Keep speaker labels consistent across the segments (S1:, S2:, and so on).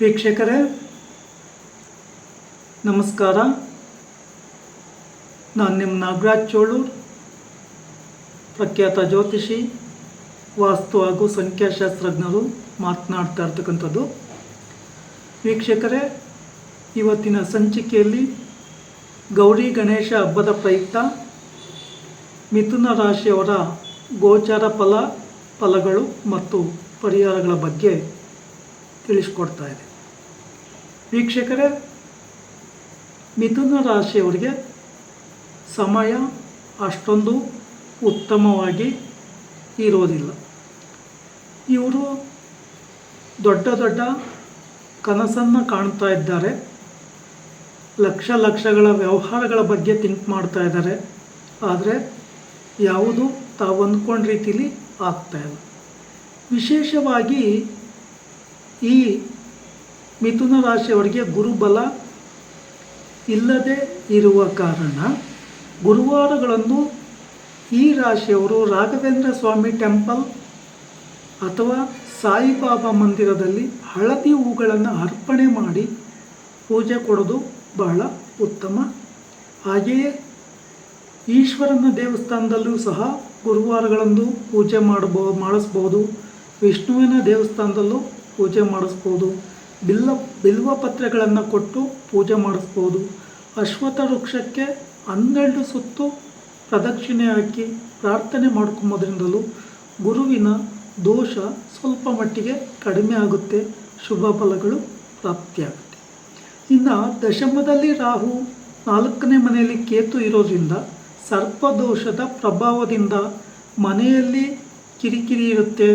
S1: ವೀಕ್ಷಕರೇ, ನಮಸ್ಕಾರ. ನಾನು ನಿಮ್ಮ ನಾಗರಾಜ್ ಚೋಳೂರ್, ಪ್ರಖ್ಯಾತ ಜ್ಯೋತಿಷಿ, ವಾಸ್ತು ಹಾಗೂ ಸಂಖ್ಯಾಶಾಸ್ತ್ರಜ್ಞರು ಮಾತನಾಡ್ತಾ ಇರ್ತಕ್ಕಂಥದ್ದು. ವೀಕ್ಷಕರೇ, ಇವತ್ತಿನ ಸಂಚಿಕೆಯಲ್ಲಿ ಗೌರಿ ಗಣೇಶ ಹಬ್ಬದ ಪ್ರಯುಕ್ತ ಮಿಥುನ ರಾಶಿಯವರ ಗೋಚಾರ ಫಲ, ಫಲಗಳು ಮತ್ತು ಪರಿಹಾರಗಳ ಬಗ್ಗೆ ತಿಳಿಸ್ಕೊಡ್ತಾ ಇದೆ ವೀಕ್ಷಕರೇ, ಮಿಥುನ ರಾಶಿಯವರಿಗೆ ಸಮಯ ಅಷ್ಟೊಂದು ಉತ್ತಮವಾಗಿ ಇರೋದಿಲ್ಲ. ಇವರು ದೊಡ್ಡ ದೊಡ್ಡ ಕನಸನ್ನು ಕಾಣ್ತಾ ಇದ್ದಾರೆ ಲಕ್ಷ ಲಕ್ಷಗಳ ವ್ಯವಹಾರಗಳ ಬಗ್ಗೆ ಥಿಂಕ್ ಮಾಡ್ತಾ ಇದ್ದಾರೆ ಆದರೆ ಯಾವುದು ತಾವು ಅಂದ್ಕೊಂಡ ರೀತಿಲಿ ಆಗ್ತಾಯಿಲ್ಲ. ವಿಶೇಷವಾಗಿ ಈ ಮಿಥುನ ರಾಶಿಯವರಿಗೆ ಗುರುಬಲ ಇಲ್ಲದೆ ಇರುವ ಕಾರಣ ಗುರುವಾರಗಳನ್ನು ಈ ರಾಶಿಯವರು ರಾಘವೇಂದ್ರ ಸ್ವಾಮಿ ಟೆಂಪಲ್ ಅಥವಾ ಸಾಯಿಬಾಬಾ ಮಂದಿರದಲ್ಲಿ ಹಳದಿ ಹೂಗಳನ್ನು ಅರ್ಪಣೆ ಮಾಡಿ ಪೂಜೆ ಕೊಡೋದು ಬಹಳ ಉತ್ತಮ. ಹಾಗೆಯೇ ಈಶ್ವರನ ದೇವಸ್ಥಾನದಲ್ಲೂ ಸಹ ಗುರುವಾರಗಳಂದು ಪೂಜೆ ಮಾಡಬೋ ಮಾಡಿಸ್ಬೋದು. ವಿಷ್ಣುವಿನ ದೇವಸ್ಥಾನದಲ್ಲೂ ಪೂಜೆ ಮಾಡಿಸ್ಬೋದು. ಬಿಲ್ಲ ಬಿಲ್ವ ಪತ್ರೆಗಳನ್ನು ಕೊಟ್ಟು ಪೂಜೆ ಮಾಡಿಸ್ಬೋದು. ಅಶ್ವತ್ಥ ವೃಕ್ಷಕ್ಕೆ ಹನ್ನೆರಡು ಸುತ್ತು ಪ್ರದಕ್ಷಿಣೆ ಹಾಕಿ ಪ್ರಾರ್ಥನೆ ಮಾಡ್ಕೊಂಬೋದ್ರಿಂದಲೂ ಗುರುವಿನ ದೋಷ ಸ್ವಲ್ಪ ಮಟ್ಟಿಗೆ ಕಡಿಮೆ ಆಗುತ್ತೆ. ಶುಭ ಫಲಗಳು ಪ್ರಾಪ್ತಿಯಾಗುತ್ತೆ. ಇನ್ನು ದಶಮದಲ್ಲಿ ರಾಹು ನಾಲ್ಕನೇ ಮನೆಯಲ್ಲಿ ಕೇತು ಇರೋದ್ರಿಂದ ಸರ್ಪದೋಷದ ಪ್ರಭಾವದಿಂದ ಮನೆಯಲ್ಲಿ ಕಿರಿಕಿರಿ ಇರುತ್ತೆ.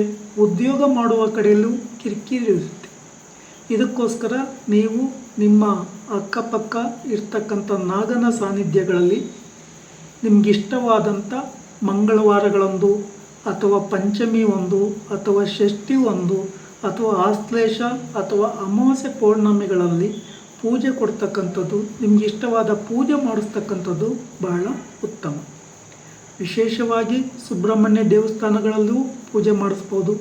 S1: ಉದ್ಯೋಗ ಮಾಡುವ ಕಡೆಯಲ್ಲೂ ಕಿರಿಕಿರಿ ಇರುತ್ತೆ. ಇದಕ್ಕೋಸ್ಕರ ನೀವು ನಿಮ್ಮ ಅಕ್ಕಪಕ್ಕ ಇರ್ತಕ್ಕಂಥ ನಾಗನ ಸಾನ್ನಿಧ್ಯಗಳಲ್ಲಿ ನಿಮಗಿಷ್ಟವಾದಂಥ ಮಂಗಳವಾರಗಳೊಂದು ಅಥವಾ ಪಂಚಮಿ ಒಂದು ಅಥವಾ ಷಷ್ಠಿ ಒಂದು ಅಥವಾ ಆಶ್ಲೇಷ ಅಥವಾ ಅಮಾವಾಸ್ಯೆ ಪೌರ್ಣಮಿಗಳಲ್ಲಿ ಪೂಜೆ ಕೊಡ್ತಕ್ಕಂಥದ್ದು, ನಿಮಗಿಷ್ಟವಾದ ಪೂಜೆ ಮಾಡಿಸ್ತಕ್ಕಂಥದ್ದು ಬಹಳ ಉತ್ತಮ. ವಿಶೇಷವಾಗಿ ಸುಬ್ರಹ್ಮಣ್ಯ ದೇವಸ್ಥಾನಗಳಲ್ಲೂ ಪೂಜೆ ಮಾಡಿಸ್ಬೋದು.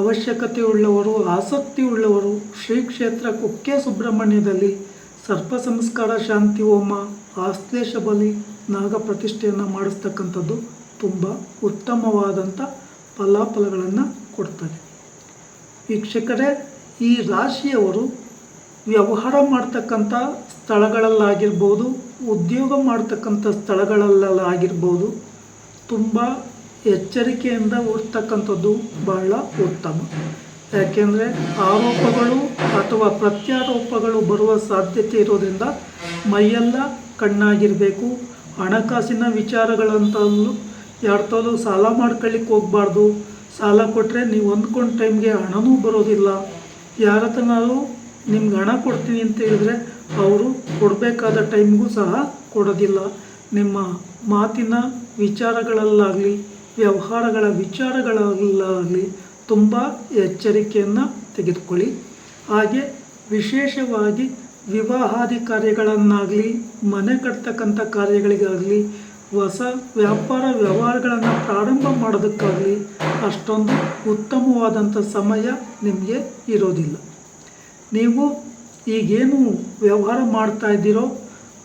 S1: ಅವಶ್ಯಕತೆ ಉಳ್ಳವರು ಆಸಕ್ತಿ ಉಳ್ಳವರು ಶ್ರೀ ಕ್ಷೇತ್ರ ಕುಕ್ಕೆ ಸುಬ್ರಹ್ಮಣ್ಯದಲ್ಲಿ ಸರ್ಪ ಸಂಸ್ಕಾರ, ಶಾಂತಿ, ಹೋಮ ಆಶ್ಲೇಷ ಬಲಿ, ನಾಗ ಪ್ರತಿಷ್ಠೆಯನ್ನು ಮಾಡಿಸ್ತಕ್ಕಂಥದ್ದು ತುಂಬ ಉತ್ತಮವಾದಂಥ ಫಲಾಫಲಗಳನ್ನು ಕೊಡ್ತದೆ. ವೀಕ್ಷಕರೇ, ಈ ರಾಶಿಯವರು ವ್ಯವಹಾರ ಮಾಡ್ತಕ್ಕಂಥ ಸ್ಥಳಗಳಲ್ಲಾಗಿರ್ಬೋದು, ಉದ್ಯೋಗ ಮಾಡ್ತಕ್ಕಂಥ ಸ್ಥಳಗಳಲ್ಲಾಗಿರ್ಬೋದು ತುಂಬ ಎಚ್ಚರಿಕೆಯಿಂದ ಓದ್ತಕ್ಕಂಥದ್ದು ಬಹಳ ಉತ್ತಮ. ಯಾಕೆಂದರೆ ಆರೋಪಗಳು ಅಥವಾ ಪ್ರತ್ಯಾರೋಪಗಳು ಬರುವ ಸಾಧ್ಯತೆ ಇರೋದ್ರಿಂದ ಮೈಯೆಲ್ಲ ಕಣ್ಣಾಗಿರಬೇಕು. ಹಣಕಾಸಿನ ವಿಚಾರಗಳಂತಲ್ಲೂ ಯಾರ್ತಲ್ಲೂ ಸಾಲ ಮಾಡ್ಕೊಳ್ಳಿಕ್ಕೆ ಹೋಗಬಾರ್ದು. ಸಾಲ ಕೊಟ್ಟರೆ ನೀವು ಅಂದ್ಕೊಂಡು ಟೈಮ್ಗೆ ಹಣನೂ ಬರೋದಿಲ್ಲ. ಯಾರ ಹತ್ರನಾದ್ರೂ ನಿಮ್ಗೆ ಹಣ ಕೊಡ್ತೀನಿ ಅಂತ ಹೇಳಿದ್ರೆ ಅವರು ಕೊಡಬೇಕಾದ ಟೈಮ್ಗೂ ಸಹ ಕೊಡೋದಿಲ್ಲ. ನಿಮ್ಮ ಮಾತಿನ ವಿಚಾರಗಳಲ್ಲಾಗಲಿ, ವ್ಯವಹಾರಗಳ ವಿಚಾರಗಳಲ್ಲಾಗಲಿ ತುಂಬ ಎಚ್ಚರಿಕೆಯನ್ನು ತೆಗೆದುಕೊಳ್ಳಿ. ಹಾಗೆ ವಿಶೇಷವಾಗಿ ವಿವಾಹಾದಿ ಕಾರ್ಯಗಳನ್ನಾಗಲಿ ಮನೆ ಕಟ್ತಕ್ಕಂಥ ಕಾರ್ಯಗಳಿಗಾಗಲಿ, ಹೊಸ ವ್ಯಾಪಾರ ವ್ಯವಹಾರಗಳನ್ನು ಪ್ರಾರಂಭ ಮಾಡೋದಕ್ಕಾಗಲಿ ಅಷ್ಟೊಂದು ಉತ್ತಮವಾದಂಥ ಸಮಯ ನಿಮಗೆ ಇರೋದಿಲ್ಲ. ನೀವು ಈಗೇನು ವ್ಯವಹಾರ ಮಾಡ್ತಾ ಇದ್ದೀರೋ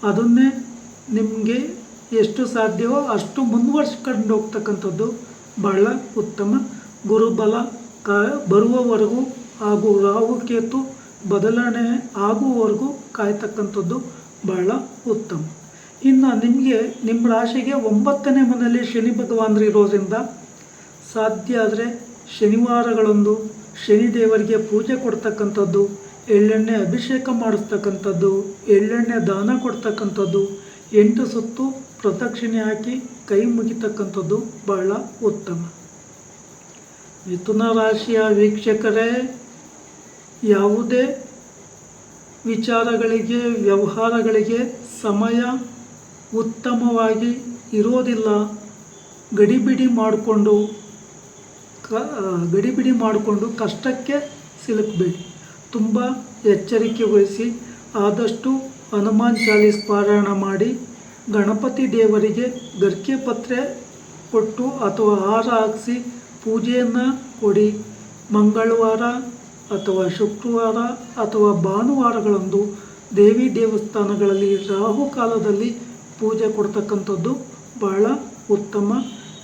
S1: ಅದನ್ನೇ ನಿಮಗೆ ಎಷ್ಟು ಸಾಧ್ಯವೋ ಅಷ್ಟು ಮುಂದುವರ್ಸ್ಕೊಂಡು ಹೋಗ್ತಕ್ಕಂಥದ್ದು ಬಹಳ ಉತ್ತಮ. ಗುರುಬಲ ಕ ಬರುವವರೆಗೂ ಹಾಗೂ ರಾಹುಕೇತು ಬದಲಾವಣೆ ಆಗುವವರೆಗೂ ಕಾಯ್ತಕ್ಕಂಥದ್ದು ಬಹಳ ಉತ್ತಮ. ಇನ್ನು ನಿಮಗೆ ನಿಮ್ಮ ರಾಶಿಗೆ ಒಂಬತ್ತನೇ ಮನೆಯಲ್ಲಿ ಶನಿ ಭಗವಾನರು ಇರೋದ್ರಿಂದ ಸಾಧ್ಯ ಆದರೆ ಶನಿವಾರಗಳೊಂದು ಶನಿ ದೇವರಿಗೆ ಪೂಜೆ ಕೊಡ್ತಕ್ಕಂಥದ್ದು, ಎಳ್ಳೆಣ್ಣೆ ಅಭಿಷೇಕ ಮಾಡಿಸ್ತಕ್ಕಂಥದ್ದು, ಎಳ್ಳೆಣ್ಣೆ ದಾನ ಕೊಡ್ತಕ್ಕಂಥದ್ದು ಎಂಟು ಸುತ್ತು ಪ್ರದಕ್ಷಿಣೆ ಹಾಕಿ ಕೈ ಮುಗಿತಕ್ಕಂಥದ್ದು ಬಹಳ ಉತ್ತಮ. ಮಿಥುನ ರಾಶಿಯ ವೀಕ್ಷಕರೇ, ಯಾವುದೇ ವಿಚಾರಗಳಿಗೆ, ವ್ಯವಹಾರಗಳಿಗೆ ಸಮಯ ಉತ್ತಮವಾಗಿ ಇರೋದಿಲ್ಲ. ಗಡಿಬಿಡಿ ಮಾಡಿಕೊಂಡು, ಕ ಗಡಿಬಿಡಿ ಮಾಡಿಕೊಂಡು ಕಷ್ಟಕ್ಕೆ ಸಿಲುಕಬೇಡಿ. ತುಂಬ ಎಚ್ಚರಿಕೆ ವಹಿಸಿ ಆದಷ್ಟು ಹನುಮಾನ್ ಚಾಲೀಸ್ ಪಾರಾಯಣ ಮಾಡಿ ಗಣಪತಿ ದೇವರಿಗೆ ಗರ್ಕೆ ಪತ್ರೆ ಕೊಟ್ಟು ಅಥವಾ ಹಾರ ಹಾಕಿಸಿ ಪೂಜೆಯನ್ನು ಕೊಡಿ. ಮಂಗಳವಾರ ಅಥವಾ ಶುಕ್ರವಾರ ಅಥವಾ ಭಾನುವಾರಗಳಂದು ದೇವಿ ದೇವಸ್ಥಾನಗಳಲ್ಲಿ ರಾಹುಕಾಲದಲ್ಲಿ ಪೂಜೆ ಕೊಡ್ತಕ್ಕಂಥದ್ದು ಬಹಳ ಉತ್ತಮ.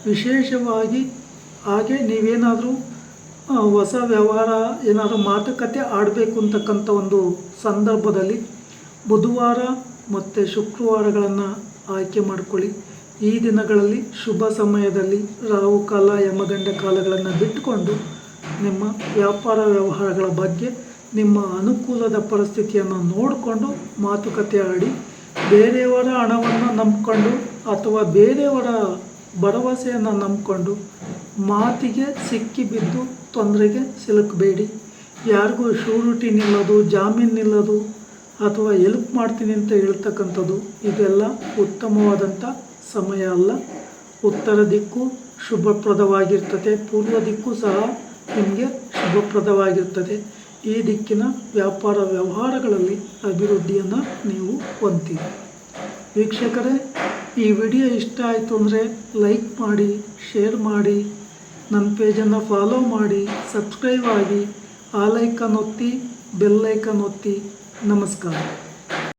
S1: ವಿಶೇಷವಾಗಿ ಹಾಗೆ ನೀವೇನಾದರೂ ಹೊಸ ವ್ಯವಹಾರ ಏನಾದರೂ ಮಾತುಕತೆ ಆಡಬೇಕು ಅಂತಕ್ಕಂಥ ಒಂದು ಸಂದರ್ಭದಲ್ಲಿ ಬುಧವಾರ ಮತ್ತು ಶುಕ್ರವಾರಗಳನ್ನು ಆಯ್ಕೆ ಮಾಡಿಕೊಳ್ಳಿ. ಈ ದಿನಗಳಲ್ಲಿ ಶುಭ ಸಮಯದಲ್ಲಿ ರಾಹು ಕಾಲ, ಯಮಗಂಡ ಕಾಲಗಳನ್ನು ಬಿಟ್ಟುಕೊಂಡು ನಿಮ್ಮ ವ್ಯಾಪಾರ ವ್ಯವಹಾರಗಳ ಬಗ್ಗೆ ನಿಮ್ಮ ಅನುಕೂಲದ ಪರಿಸ್ಥಿತಿಯನ್ನು ನೋಡಿಕೊಂಡು ಮಾತುಕತೆ ಆಡಿ, ಬೇರೆಯವರ ಹಣವನ್ನು ನಂಬಿಕೊಂಡು ಅಥವಾ ಬೇರೆಯವರ ಭರವಸೆಯನ್ನು ನಂಬಿಕೊಂಡು ಮಾತಿಗೆ ಸಿಕ್ಕಿ ಬಿದ್ದು ತೊಂದರೆಗೆ ಸಿಲುಕಬೇಡಿ. ಯಾರಿಗೂ ಶೂರಿಟಿ ನಿಲ್ಲೋದು, ಜಾಮೀನು ನಿಲ್ಲೋದು ಅಥವಾ ಎಲ್ಪ್ ಮಾಡ್ತೀನಿ ಅಂತ ಹೇಳ್ತಕ್ಕಂಥದ್ದು ಇದೆಲ್ಲ ಉತ್ತಮವಾದಂಥ ಸಮಯ ಅಲ್ಲ. ಉತ್ತರ ದಿಕ್ಕು ಶುಭಪ್ರದವಾಗಿರ್ತದೆ. ಪೂರ್ವ ದಿಕ್ಕು ಸಹ ನಿಮಗೆ ಶುಭಪ್ರದವಾಗಿರ್ತದೆ. ಈ ದಿಕ್ಕಿನ ವ್ಯಾಪಾರ ವ್ಯವಹಾರಗಳಲ್ಲಿ ಅಭಿವೃದ್ಧಿಯನ್ನು ನೀವು ಹೊಂದಿರಿ ವೀಕ್ಷಕರೇ, ಈ ವಿಡಿಯೋ ಇಷ್ಟ ಆಯಿತು ಅಂದರೆ ಲೈಕ್ ಮಾಡಿ, ಶೇರ್ ಮಾಡಿ ನನ್ನ ಪೇಜನ್ನು ಫಾಲೋ ಮಾಡಿ ಸಬ್ಸ್ಕ್ರೈಬ್ ಆಗಿ, ಆ ಲೈಕನ್ ಒತ್ತಿ ಬೆಲ್ ಐಕನ್ ಒತ್ತಿ ನಮಸ್ಕಾರ